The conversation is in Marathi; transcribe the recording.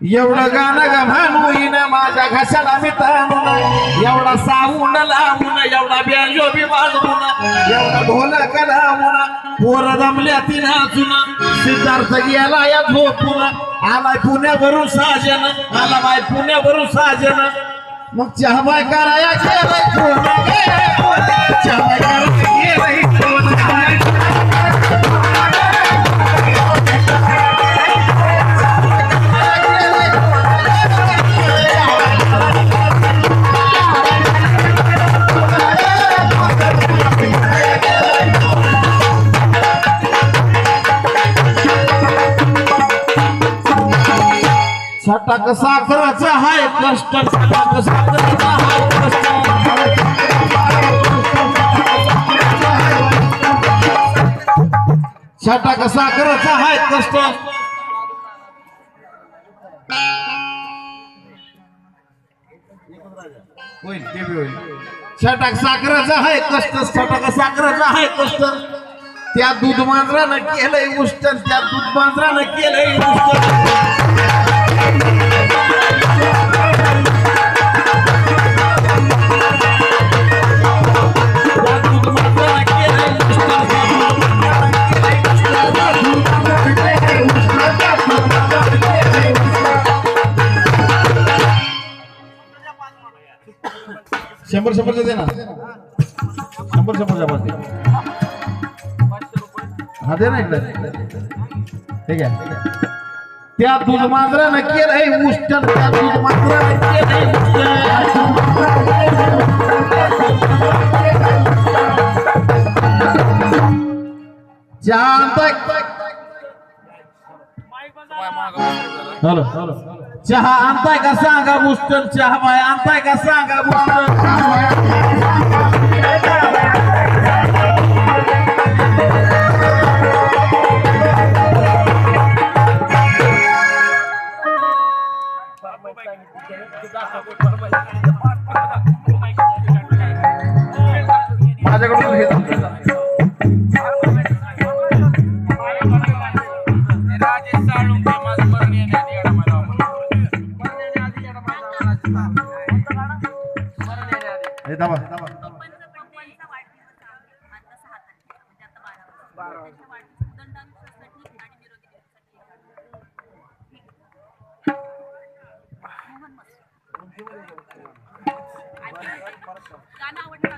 एवढं गाणं ग म्हणून माझ्या घशाला मी ताणून एवढा साऊंड लावून एवढा ब्याजो बी वाजवून एवढा ढोलक लावून पोर दमल्या ती नाचून सिद्धार्थ गेला या झोपून आलाय पुण्यावरून साजन आला बाय पुण्यावरून साजन. मग चहाबाय कराया गेलाय छटाक साखराचा हाय? कष्ट छटाक साखराचा हाय? कष्ट छटाक साखराचा हाय? कष्ट होईल ते बी होईल. छटाक साखराचा हाय? कष्ट छटाक साखराचा हाय? कष्ट त्या दूध मांजरानं केलंय उष्ट त्या दूध मांजरानं केलंय उष्ट शंभर शंभरचे दे ना. शंभर शंभरच्या पाच हा दे ना इकडे. ठीक आहे. त्या दूध मांजरानं केलंय उष्टन त्या दूध मांजरानं केलंय उष्टन चहा हॅलो. चहा आणताय का सांगा बुस्टन चहा बाय आणताय का सांगा बुस्टन मोहन मस्के. गाणं आवडलं